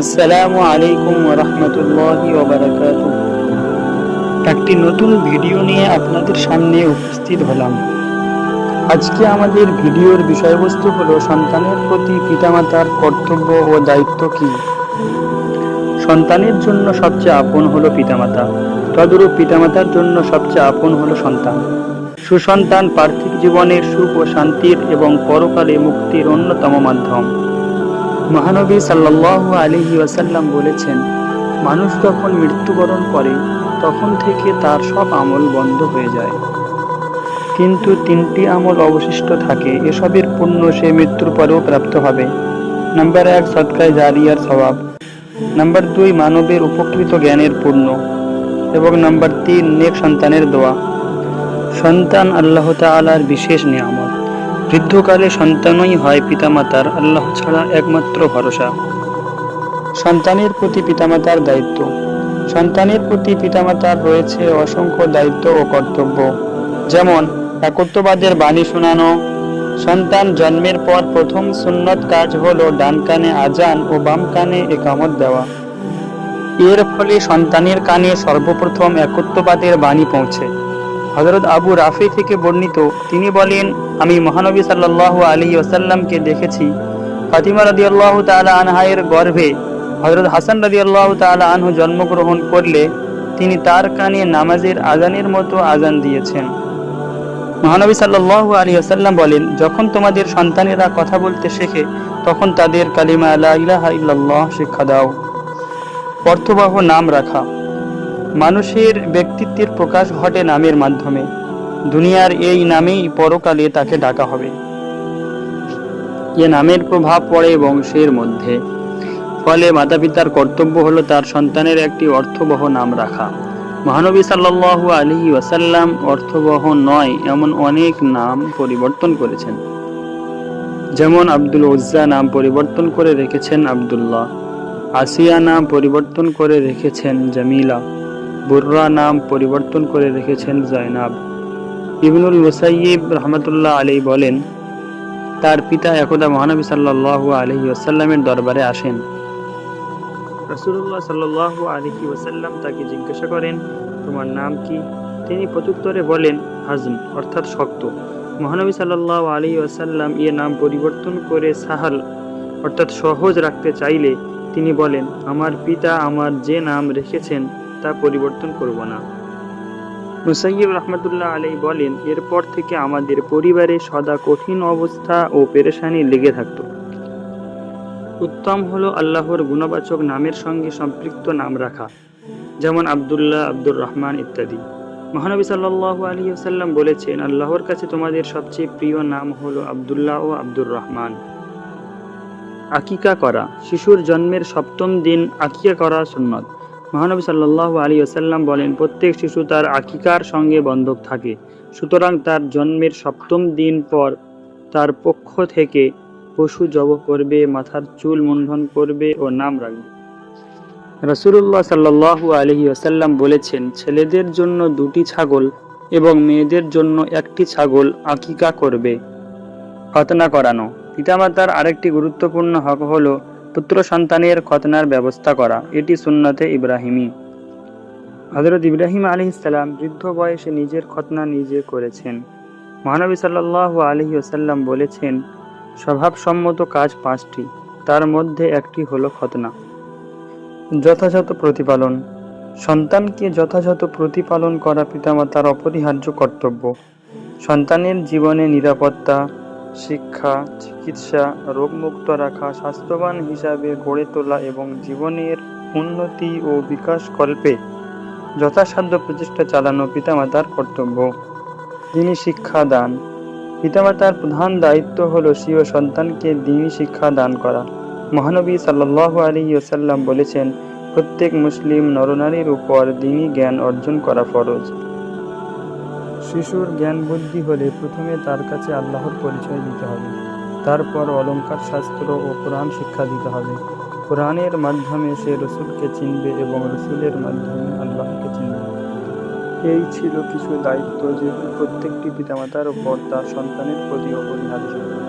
আসসালামু আলাইকুম রহমতুল্লাহি ওবারাকাতু একটি নতুন ভিডিও নিয়ে আপনাদের সামনে উপস্থিত হলাম। আজকে আমাদের ভিডিওর বিষয়বস্তু হলো সন্তানের প্রতি পিতামাতার কর্তব্য ও দায়িত্ব কি? সন্তানের জন্য সবচেয়ে আপন হলো পিতামাতা। তদরূপ পিতামাতার জন্য সবচেয়ে আপন হলো সন্তান। সুসন্তান পার্থিব জীবনের সুখ ও শান্তির এবং পরকালে মুক্তির অন্যতম মাধ্যম। মহানবী সাল্লাল্লাহু আলাইহি ওয়াসাল্লাম বলেছেন, মানুষ যখন মৃত্যুবরণ করে, তখন থেকে তার সব আমল বন্ধ হয়ে যায়। কিন্তু তিনটি আমল অবশিষ্ট থাকে, এসবের পুণ্য সে মৃত্যুর পরেও প্রাপ্ত হবে। নাম্বার এক, সৎকায় জারিয়ার স্বভাব নাম্বার দুই, মানবের উপকৃত জ্ঞানের পূর্ণ। এবং নাম্বার তিন, নেক সন্তানের দোয়া। সন্তান আল্লাহ তাআলার বিশেষ নিয়ামত। বৃদ্ধকালে সন্তানই হয় পিতামাতার, আল্লাহ ছাড়া একমাত্র ভরসা। সন্তানের প্রতি পিতামাতার দায়িত্ব। সন্তানের প্রতি পিতামাতার রয়েছে অসংখ্য দায়িত্ব ও কর্তব্য। যেমন, একত্ববাদের বাণী শোনানো, সন্তান জন্মের পর প্রথম সুন্নত কাজ হলো ডান কানে আজান ও বাম কানে একামত দেওয়া। এর ফলে সন্তানের কানে সর্বপ্রথম একত্ববাদের বাণী পৌঁছে। হজরত আবু রাফি থেকে বর্ণিত, তিনি বলেন, আমি মহানবী সাল্লাহ আলী ওসাল্লামকে দেখেছি। ফাতিমা রদি আল্লাহ তালা আনহায়ের গর্ভে হজরত হাসান রদি আল্লাহ তালা আনহু জন্মগ্রহণ করলে তিনি তার কানে নামাজের আজানের মতো আজান দিয়েছেন। মহানবী সাল্লাহ আলী আসাল্লাম বলেন, যখন তোমাদের সন্তানেরা কথা বলতে শেখে, তখন তাদের কালিমা আলা ইলাহা শিক্ষা দাও। অর্থবহ নাম রাখা। মানুষের ব্যক্তিত্বের প্রকাশ ঘটে নামের মাধ্যমে। দুনিয়ার এই নামেই পরকালে তাকে ডাকা হবে। এ নামের প্রভাব পড়ে বংশের মধ্যে। ফলে মাতা পিতার কর্তব্য হলো তার সন্তানের একটি অর্থবহ নাম রাখা। মহানবী সাল্লাল্লাহু আলী ওয়াসাল্লাম অর্থবহ নয়, এমন অনেক নাম পরিবর্তন করেছেন। যেমন আব্দুল উজ্জা নাম পরিবর্তন করে রেখেছেন আব্দুল্লাহ। আসিয়া নাম পরিবর্তন করে রেখেছেন জামিলা। বুর্রা নাম পরিবর্তন করে রেখেছেন জয়নাব। ইবনুল মুসাইয়িব রহমতুল্লাহ আলী বলেন, তার পিতা একদা মহানবী সাল্লাহ আলহি ওসাল্লামের দরবারে আসেন। রসুল্লাহ সাল্লাহ আলহি ওসাল্লাম তাকে জিজ্ঞাসা করেন, তোমার নাম কি? তিনি প্রত্যুত্তরে বলেন, হাজম অর্থাৎ শক্ত। মহানবী সাল্লাহ আলী ওসাল্লাম এ নাম পরিবর্তন করে সাহাল, অর্থাৎ সহজ রাখতে চাইলে তিনি বলেন, আমার পিতা আমার যে নাম রেখেছেন তা পরিবর্তন করব না। মুসাইব রহমতুল্লাহ আলাই বলেন, এরপর থেকে আমাদের পরিবারে সদা কঠিন অবস্থা ও পেরেশানি লেগে থাকত। উত্তম হলো আল্লাহর গুণবাচক নামের সঙ্গে সম্পৃক্ত নাম রাখা, যেমন আবদুল্লাহ, আব্দুর রহমান ইত্যাদি। মহানবী সাল্লাহ আলী সাল্লাম বলেছেন, আল্লাহর কাছে তোমাদের সবচেয়ে প্রিয় নাম হলো আবদুল্লাহ ও আব্দুর রহমান। আকিকা করা, শিশুর জন্মের সপ্তম দিন আকিকা করা সুন্নত। মহানবী সাল্লাহ আলী আসাল্লাম বলেন, প্রত্যেক শিশু তার আকিকার সঙ্গে বন্ধক থাকে। সুতরাং তার জন্মের সপ্তম দিন পর তার পক্ষ থেকে পশু জব করবে, মাথার চুল মুন্ডন করবে ও নাম রাখবে। রসুল্লাহ সাল্লাহ আলহি আসাল্লাম বলেছেন, ছেলেদের জন্য দুটি ছাগল এবং মেয়েদের জন্য একটি ছাগল আকিকা করবে। খতনা করানো। পিতামাতার আরেকটি গুরুত্বপূর্ণ হক হলো পুত্র সন্তানের খতনার ব্যবস্থা করা। এটি সুন্নতে ইব্রাহিমী। হজরত ইব্রাহিম আলী ইসাল্লাম বৃদ্ধ বয়সে নিজের খতনা নিজে করেছেন। মহানবী সাল্লাহ আলহি আসাল্লাম বলেছেন, স্বভাবসম্মত কাজ পাঁচটি, তার মধ্যে একটি হলো খতনা। যথাযথ প্রতিপালন। সন্তানকে যথাযথ প্রতিপালন করা পিতামাতার অপরিহার্য কর্তব্য। সন্তানের জীবনে নিরাপত্তা শিক্ষা, চিকিৎসা, রোগমুক্ত রাখা, স্বাস্থ্যবান হিসাবে গড়ে তোলা এবং জীবনের উন্নতি ও বিকাশ কল্পে যথাসাধ্য প্রচেষ্টা চালানো পিতামাতার কর্তব্য। যিনি শিক্ষা দান, পিতামাতার প্রধান দায়িত্ব হল স্বীয় সন্তানকে দিনই শিক্ষা দান করা। মহানবী সাল্লাহ আলী ওসাল্লাম বলেছেন, প্রত্যেক মুসলিম নরনারীর উপর দিনই জ্ঞান অর্জন করা ফরজ। শিশুর জ্ঞান বুদ্ধি হলে প্রথমে তার কাছে আল্লাহর পরিচয় দিতে হবে। তারপর অলঙ্কার শাস্ত্র ও কোরআন শিক্ষা দিতে হবে। কোরআনের মাধ্যমে সে রসুলকে চিনবে এবং রসুলের মাধ্যমে আল্লাহকে চিনবে। এই ছিল কিছু দায়িত্ব যে প্রত্যেকটি পিতামাতার ওপর তার সন্তানের প্রতি অপরিহার্য।